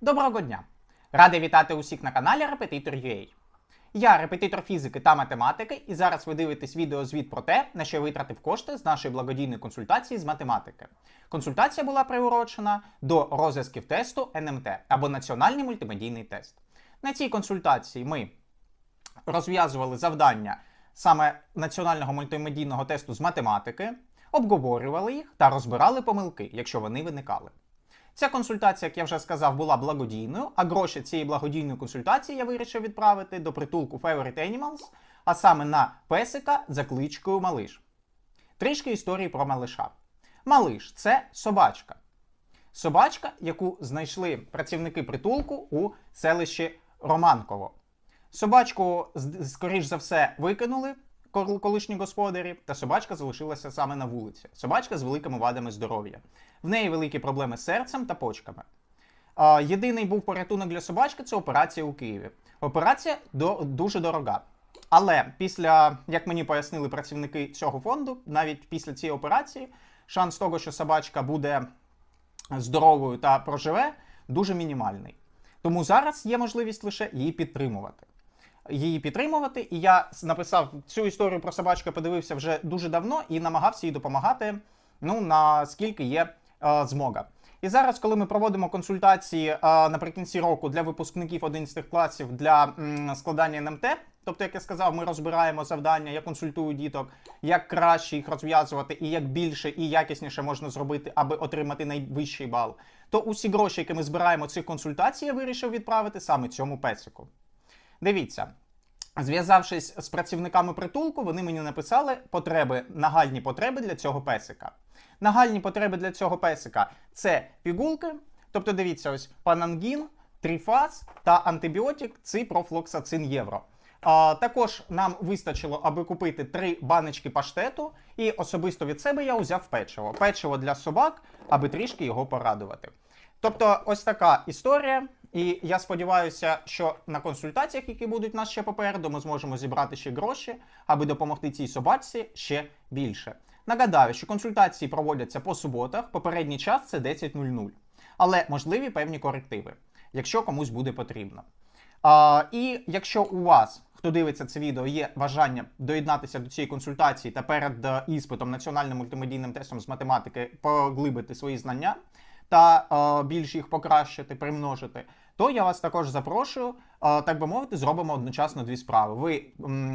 Доброго дня! Радий вітати усіх на каналі Repetitor.ua. Я репетитор фізики та математики, і зараз ви дивитесь відеозвіт про те, на що я витратив кошти з нашої благодійної консультації з математики. Консультація була приурочена до розв'язків тесту НМТ або Національний мультимедійний тест. На цій консультації ми розв'язували завдання саме національного мультимедійного тесту з математики, обговорювали їх та розбирали помилки, якщо вони виникали. Ця консультація, як я вже сказав, була благодійною, а гроші цієї благодійної консультації я вирішив відправити до притулку Favorite Animals, а саме на песика за кличкою Малиш. Трішки історії про малиша. Малиш це собачка. Собачка, яку знайшли працівники притулку у селищі Романково. Собачку, скоріш за все, викинули колишні господарі, та собачка залишилася саме на вулиці. Собачка з великими вадами здоров'я. В неї великі проблеми з серцем та почками. Єдиний був порятунок для собачки це операція у Києві. Операція до, дуже дорога. Але після, як мені пояснили працівники цього фонду, навіть після цієї операції, шанс того, що собачка буде здоровою та проживе, дуже мінімальний. Тому зараз є можливість лише її підтримувати. Її підтримувати, і я написав цю історію про собачку, подивився вже дуже давно і намагався їй допомагати, ну наскільки є е, змога. І зараз, коли ми проводимо консультації е, наприкінці року для випускників 11 класів для м, складання НМТ, тобто, як я сказав, ми розбираємо завдання, я консультую діток, як краще їх розв'язувати і як більше і якісніше можна зробити, аби отримати найвищий бал. То усі гроші, які ми збираємо цих консультацій, я вирішив відправити саме цьому песику. Дивіться, зв'язавшись з працівниками притулку, вони мені написали потреби, нагальні потреби для цього песика. Нагальні потреби для цього песика це пігулки, тобто дивіться, ось панангін, трифаз та антибіотик ципрофлоксацин євро. А, також нам вистачило, аби купити три баночки паштету, і особисто від себе я узяв печиво. Печиво для собак, аби трішки його порадувати. Тобто, ось така історія. І я сподіваюся, що на консультаціях, які будуть нас ще попереду, ми зможемо зібрати ще гроші, аби допомогти цій собачці ще більше. Нагадаю, що консультації проводяться по суботах, попередній час це 10.00. Але можливі певні корективи, якщо комусь буде потрібно. А, і якщо у вас, хто дивиться це відео, є бажання доєднатися до цієї консультації та перед е, іспитом національним мультимедійним тестом з математики поглибити свої знання та е, більш їх покращити, примножити, то я вас також запрошую, так би мовити, зробимо одночасно дві справи. Ви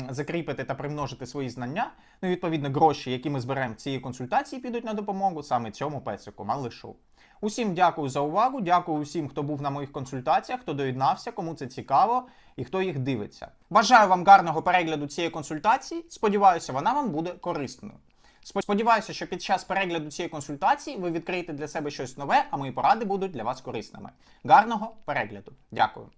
закріпите та примножите свої знання. Ну і відповідно гроші, які ми зберемо цієї консультації, підуть на допомогу саме цьому песику, малишу. Усім дякую за увагу. Дякую усім, хто був на моїх консультаціях, хто доєднався, кому це цікаво і хто їх дивиться. Бажаю вам гарного перегляду цієї консультації. Сподіваюся, вона вам буде корисною. Спо- Сподіваюся, що під час перегляду цієї консультації ви відкриєте для себе щось нове, а мої поради будуть для вас корисними. Гарного перегляду! Дякую!